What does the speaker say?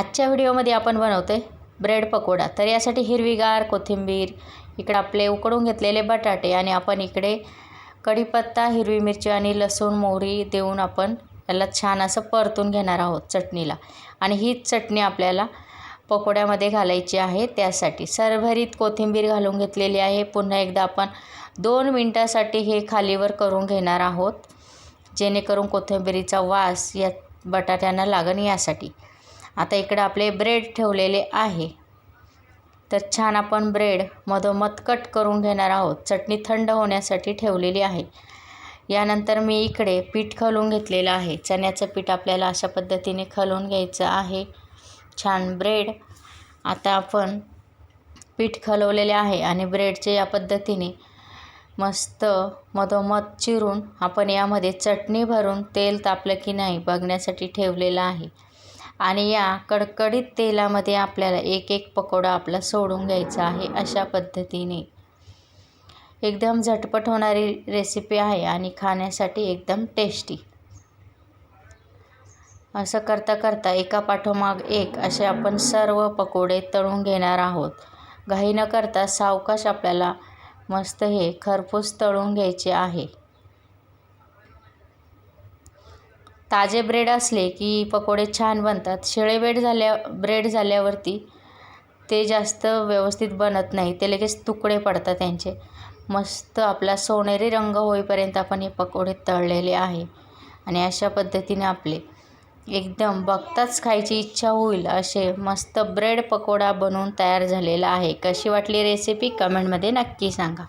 आजच्या व्हिडिओमध्ये आपण बनवतो आहे ब्रेड पकोडा. तर यासाठी हिरवीगार कोथिंबीर इकडे आपले उकडून घेतलेले बटाटे आणि आपण इकडे कढीपत्ता हिरवी मिरची आणि लसूण मोहरी देऊन आपण याला छान असं परतून घेणार आहोत चटणीला. आणि हीच चटणी आपल्याला पकोड्यामध्ये घालायची आहे त्यासाठी. सरभरीत कोथिंबीर घालून घेतलेली आहे. पुन्हा एकदा आपण दोन मिनटासाठी हे खालीवर करून घेणार आहोत जेणेकरून कोथिंबीरीचा वास या बटाट्यांना लागण यासाठी. आता इकडं आपले ब्रेड ठेवलेले आहे. तर छान आपण ब्रेड मधोमध कट करून घेणार आहोत. चटणी थंड होण्यासाठी ठेवलेली आहे. यानंतर मी इकडे पीठ खलून घेतलेलं आहे. चण्याचं पीठ आपल्याला अशा पद्धतीने खलून घ्यायचं आहे. छान ब्रेड आता आपण पीठ खलवलेले आहे आणि ब्रेडचे या पद्धतीने मस्त मधोमध चिरून आपण यामध्ये चटणी भरून तेल तापलं की नाही बघण्यासाठी ठेवलेलं आहे. आणि या कडकडीत तेलामध्ये आपल्याला एक एक पकोडा आपला सोडून घ्यायचा आहे अशा पद्धतीने. एकदम झटपट होणारी रेसिपी आहे आणि खाण्यासाठी एकदम टेस्टी असं करता करता एका पाठोमाग एक असे आपण सर्व पकोडे तळून घेणार आहोत. घाई न करता सावकाश आपल्याला मस्त हे खरपूस तळून घ्यायचे आहे. ताजे ब्रेड असले की पकोडे छान बनतात. शिळे ब्रेड झाल्या ब्रेड झाल्यावरती ते जास्त व्यवस्थित बनत नाही. ते लगेच तुकडे पडतात त्यांचे. मस्त आपला सोनेरी रंग होईपर्यंत आपण हे पकोडे तळलेले आहे. आणि अशा पद्धतीने आपले एकदम बघताच खायची इच्छा होईल असे मस्त ब्रेड पकोडा बनवून तयार झालेला आहे. कशी वाटली रेसिपी कमेंटमध्ये नक्की सांगा.